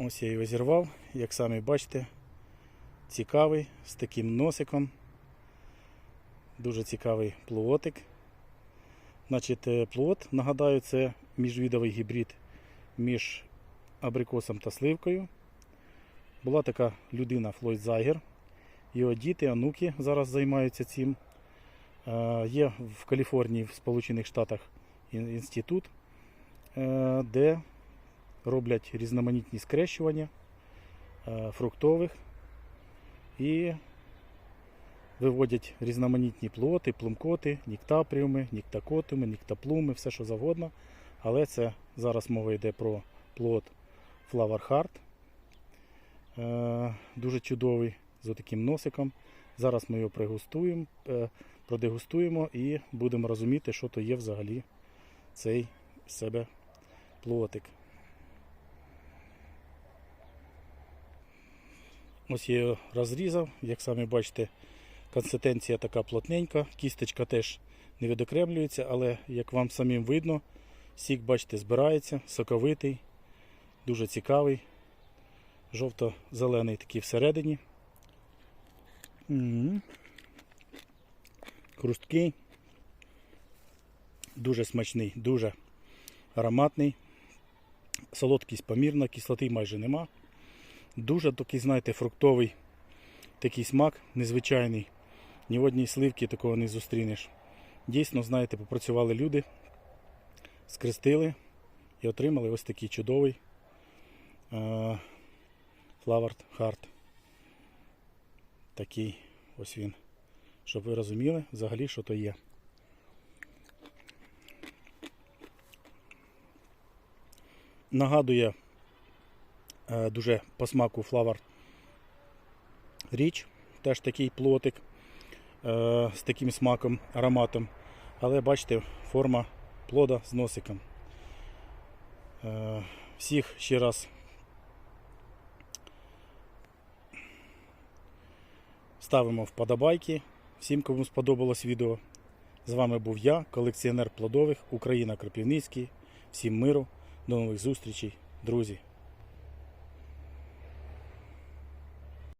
Ось я його зірвав, як самі бачите, цікавий, з таким носиком. Дуже цікавий плуотик. Значить, е, плуот, нагадаю, це міжвідовий гібрид між абрикосом та сливкою. Була така людина Флойд Зайгер. Його діти, онуки зараз займаються цим. Е, Є в Каліфорнії, в Сполучених Штатах інститут, е, де роблять різноманітні скрещування е, фруктових і виводять різноманітні плоти, плумкоти, ніктапріуми, ніктакотуми, ніктаплуми, все що завгодно. Але це зараз мова йде про плод Flower Heart. Е, Дуже чудовий з таким носиком. Зараз ми його пригустуємо, е, продегустуємо і будемо розуміти, що то є взагалі цей себе плотик. Ось я його розрізав, як самі бачите, консистенція така плотненька, кісточка теж не відокремлюється, але як вам самим видно, сік, бачите, збирається, соковитий, дуже цікавий, жовто-зелений такий всередині. Хрусткий, дуже смачний, дуже ароматний. Солодкість помірна, кислоти майже нема. Дуже такий, знаєте, фруктовий такий смак, незвичайний. Ні в одній сливці такого не зустрінеш. Дійсно, знаєте, попрацювали люди, скрестили і отримали ось такий чудовий Flowered Heart. Такий ось він. Щоб ви розуміли взагалі, що то є. Нагадує дуже по смаку Flower Річ, теж такий плотик е, з таким смаком, ароматом. Але бачите, форма плода з носиком. Е, всіх ще раз ставимо вподобайки. Всім, кому сподобалось відео. З вами був я, колекціонер плодових, Україна Кропівницький. Всім миру, до нових зустрічей, друзі.